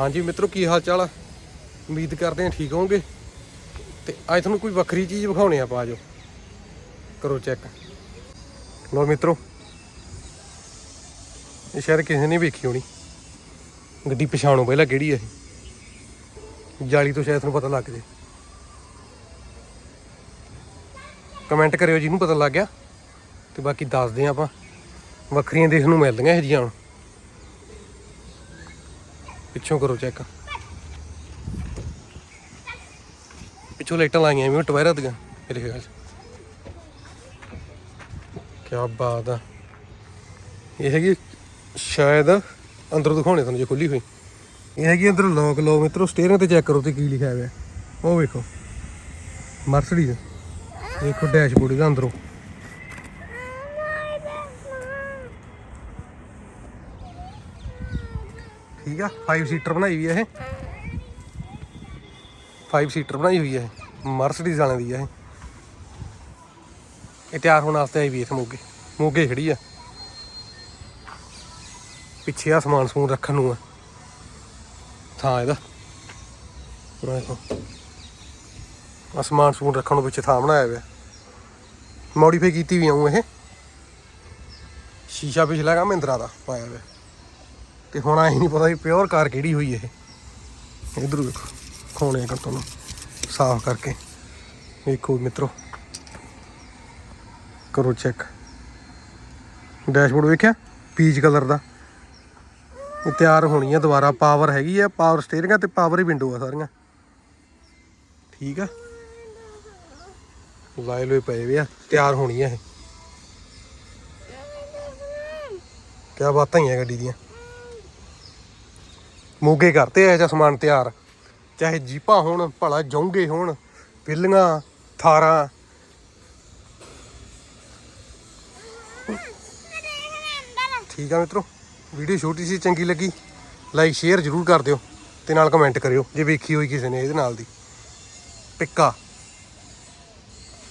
ਹਾਂਜੀ ਮਿੱਤਰੋ, ਕੀ ਹਾਲ ਚਾਲ ਆ? ਉਮੀਦ ਕਰਦੇ ਹਾਂ ਠੀਕ ਹੋਵੋਗੇ। ਤੇ ਅੱਜ ਤੁਹਾਨੂੰ ਕੋਈ ਵੱਖਰੀ ਚੀਜ਼ ਵਿਖਾਉਣੇ ਆਪਾਂ ਆਜੋ ਕਰੋ ਚੈੱਕ। ਲੋ ਮਿੱਤਰੋ, ਇਹ ਸ਼ਾਇਦ ਕਿਸੇ ਨੇ ਵੇਖੀ ਹੋਣੀ। ਗੱਡੀ ਪਛਾਣੋ ਪਹਿਲਾਂ ਕਿਹੜੀ ਹੈ ਇਹ। ਜਾਲੀ ਤੋਂ ਸ਼ਾਇਦ ਤੁਹਾਨੂੰ ਪਤਾ ਲੱਗ ਜੇ ਕਮੈਂਟ ਕਰਿਓ ਜਿਹਨੂੰ ਪਤਾ ਲੱਗ ਗਿਆ। ਤੇ ਬਾਕੀ ਦੱਸਦੇ ਹਾਂ ਆਪਾਂ। ਵੱਖਰੀਆਂ ਦੇਖਣ ਨੂੰ ਮਿਲਦੀਆਂ ਇਹ ਜੀਆਂ ਹੁਣ। ਪਿੱਛੋਂ ਕਰੋ ਚੈੱਕ ਪਿੱਛੋਂ ਲਾਈਟਾਂ ਲਾਈਆਂ ਵੀ ਟਵਾਇਰਾ ਦੀਆਂ, ਮੇਰੇ ਖਿਆਲ ਚ। ਕੀ ਬਾਤ ਆ। ਇਹ ਹੈਗੀ ਸ਼ਾਇਦ ਅੰਦਰੋਂ ਦਿਖਾਉਣੇ ਤੁਹਾਨੂੰ ਜੇ ਖੁੱਲੀ ਹੋਈ। ਇਹ ਹੈਗੀ ਅੰਦਰ ਲੋਕ ਲੋ ਮਿੱਤਰੋ ਸਟੀਅਰਿੰਗ ਤੇ ਚੈੱਕ ਕਰੋ ਤੇ ਕੀ ਲਿਖਿਆ ਹੋਇਆ। ਉਹ ਵੇਖੋ। ਮਰਸਡੀਜ਼ ਦੇਖੋ ਡੈਸ਼ਬੋਰਡ ਇਹਦਾ ਅੰਦਰੋਂ। ਠੀਕ ਆ? 5 ਸੀਟਰ ਬਣਾਈ ਵੀ ਆ ਇਹ। 5 ਸੀਟਰ ਬਣਾਈ ਹੋਈ ਹੈ ਇਹ। ਮਰਸਡੀਜ਼ ਵਾਲਿਆਂ ਦੀ ਆ ਇਹ। ਇਹ ਤਿਆਰ ਹੋਣ ਵਾਸਤੇ ਆਈ ਵੀ ਇਸ ਮੋਗੇ। ਮੋਗੇ ਖੜੀ ਆ। ਪਿੱਛੇ ਆ ਸਮਾਨ ਸਮੂਨ ਰੱਖਣ ਨੂੰ ਆ। ਥਾਂ ਇਹਦਾ। ਆਹ ਸਮਾਨ ਸਮੂਨ ਰੱਖਣ ਨੂੰ ਪਿੱਛੇ ਥਾਂ ਬਣਾਇਆ ਹੋਇਆ। ਮੋਡੀਫਾਈ ਕੀਤੀ ਵੀ ਆਉਂ ਇਹ। ਸ਼ੀਸ਼ਾ ਪਿਛਲਾ ਕਾ ਮਹਿੰਦਰਾ ਦਾ ਪਾਇਆ ਹੋਇਆ। ਤੇ ਹੁਣ ਆਈ ਨਹੀਂ ਪਤਾ ਵੀ ਪਿਓਰ ਕਾਰ ਕਿਹੜੀ ਹੋਈ ਇਹ। ਇਧਰ ਵੇਖੋ ਖੋਣੇ ਕਰ ਤੁਹਾਨੂੰ ਸਾਫ਼ ਕਰਕੇ। ਵੇਖੋ ਮਿੱਤਰੋ। ਕਰੋ ਚੈੱਕ ਡੈਸ਼ਬੋਰਡ ਵੇਖਿਆ? ਪੀਚ ਕਲਰ ਦਾ। ਇਹ ਤਿਆਰ ਹੋਣੀ ਆ ਦੁਬਾਰਾ। ਪਾਵਰ ਹੈਗੀ ਆ ਪਾਵਰ ਸਟੀਅਰਿੰਗ ਆ ਤੇ ਪਾਵਰ ਹੀ ਵਿੰਡੋ ਆ ਸਾਰੀਆਂ। ਠੀਕ ਆ? ਲਾਏ ਲੋਏ ਪਏ ਵੇ ਆ। ਤਿਆਰ ਹੋਣੀ ਆ ਇਹ। ਕਿਆ ਬਾਤਾਂ ਹੀ ਆ ਗੱਡੀ ਦੀਆਂ। ਮੋਗੇ ਕਰਤੇ ਐ ਜਿਹਾ ਸਮਾਨ ਤਿਆਰ। ਚਾਹੇ ਜੀਪਾਂ ਹੋਣ, ਭਲਾ ਜੌਂਗੇ ਹੋਣ ਪਿੱਲੀਆਂ ਥਾਰਾਂ। ਠੀਕ ਆ ਮਿੱਤਰੋ, ਵੀਡੀਓ ਛੋਟੀ ਸੀ, ਚੰਗੀ ਲੱਗੀ ਲਾਈਕ ਸ਼ੇਅਰ ਜ਼ਰੂਰ ਕਰ ਦਿਓ ਤੇ ਨਾਲ ਕਮੈਂਟ ਕਰਿਓ ਜੇ ਵੇਖੀ ਹੋਈ ਕਿਸੇ ਨੇ ਇਹਦੇ ਨਾਲ ਦੀ। ਟਿੱਕਾ